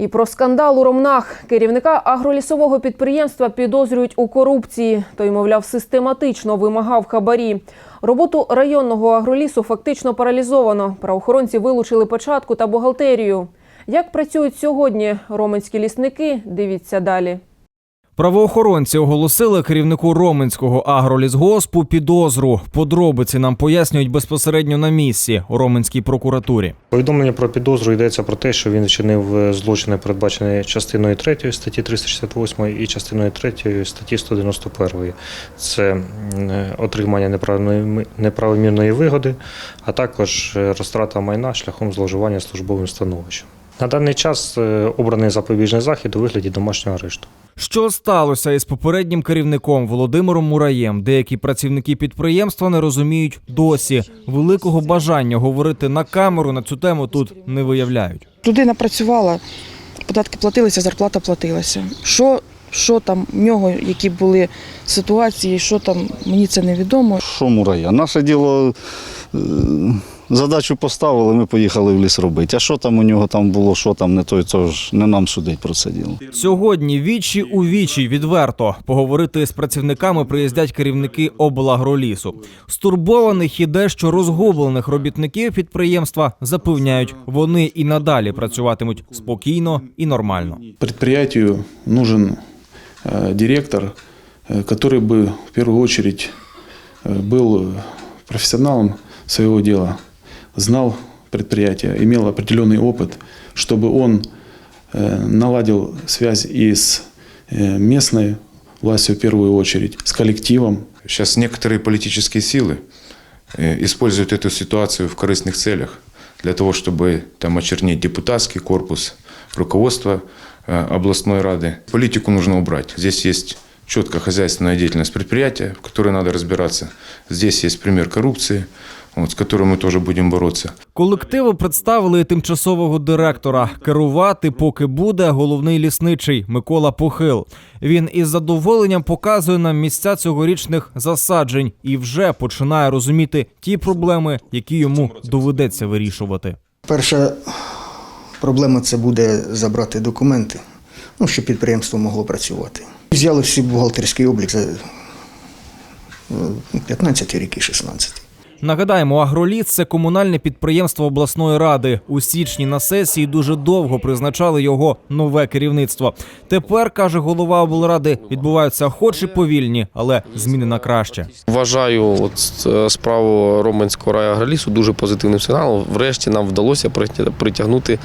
І про скандал у Ромнах керівника агролісового підприємства підозрюють у корупції. Той, мовляв, систематично вимагав хабарі. Роботу районного агролісу фактично паралізовано. Правоохоронці вилучили початку та бухгалтерію. Як працюють сьогодні роменські лісники? Дивіться далі. Правоохоронці оголосили керівнику Роменського агролісгоспу підозру. Подробиці нам пояснюють безпосередньо на місці у Роменській прокуратурі. Повідомлення про підозру йдеться про те, що він вчинив е, злочини, передбачені частиною 3 статті 368 і частиною 3 статті 191. Це е, отримання неправомірної вигоди, а також е, розтрата майна шляхом зловживання службовим становищем. На даний час обраний запобіжний захід у вигляді домашнього арешту. Що сталося із попереднім керівником Володимиром Мураєм? Деякі працівники підприємства не розуміють досі. Великого бажання говорити на камеру на цю тему тут не виявляють. Людина працювала, податки платилися, зарплата платилася. Що, що там в нього, які були ситуації, що там, мені це невідомо. Що мурая? Наше діло задачу поставили, ми поїхали в ліс робити. А що там у нього там було, що там не то, це ж не нам судить про це діло. Сьогодні вічі у вічі відверто поговорити з працівниками приїздять керівники облагролісу. Стурбованих і дещо розгублених робітників підприємства запевняють, вони і надалі працюватимуть спокійно і нормально. Предприятию нужен э, директор, э, который бы в первую очередь э, был э, профессионалом Своего дела, знал предприятие, имел определенный опыт, чтобы он э, наладил связь и с э, местной властью в первую очередь, с коллективом, Сейчас некоторые политические силы э, используют эту ситуацию в корыстных целях для того, чтобы там очернить депутатский корпус, руководство областной рады. Политику нужно убрать. Здесь есть четко хозяйственная деятельность предприятия, в которой надо разбираться. Здесь есть пример коррупции, вот, с которой мы тоже будем бороться. Колективу представили тимчасового директора. Керувати, поки буде головний лісничий Микола Похил. Він із задоволенням показує нам місця цьогорічних засаджень і вже починає розуміти ті проблеми, які йому доведеться вирішувати. Перша проблема це буде забрати документи, ну, щоб підприємство могло працювати. Взяли всі бухгалтерський облік за е, 15 рік і 16. Нагадаємо, агроліс це комунальне підприємство обласної ради. У січні на сесії дуже довго призначали його нове керівництво. Тепер каже голова облради, відбуваються хоч і повільні, але зміни на краще. Вважаю от е, справу Роменського райагролісу дуже позитивним сигналом. Врешті нам вдалося притя- притягнути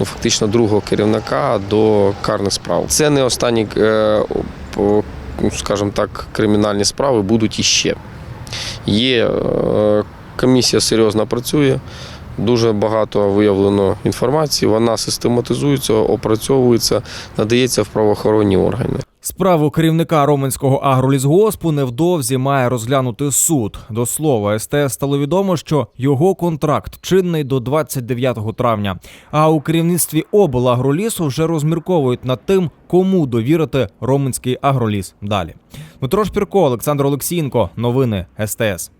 ну, фактично другого керівника до карних справ. Це не останні, е, скажімо так, кримінальні справи будуть іще. Є е, комісія серйозно працює. Дуже багато виявлено інформації. Вона систематизується, опрацьовується, надається в правоохоронні органи. Справу керівника Роменського агролісгоспу невдовзі має розглянути суд. До слова, СТС стало відомо, що його контракт чинний до 29 травня. А у керівництві облагролісу вже розмірковують над тим, кому довірити Роменський агроліс далі. Дмитро Шпірко, Олександр Олексієнко. Новини СТС.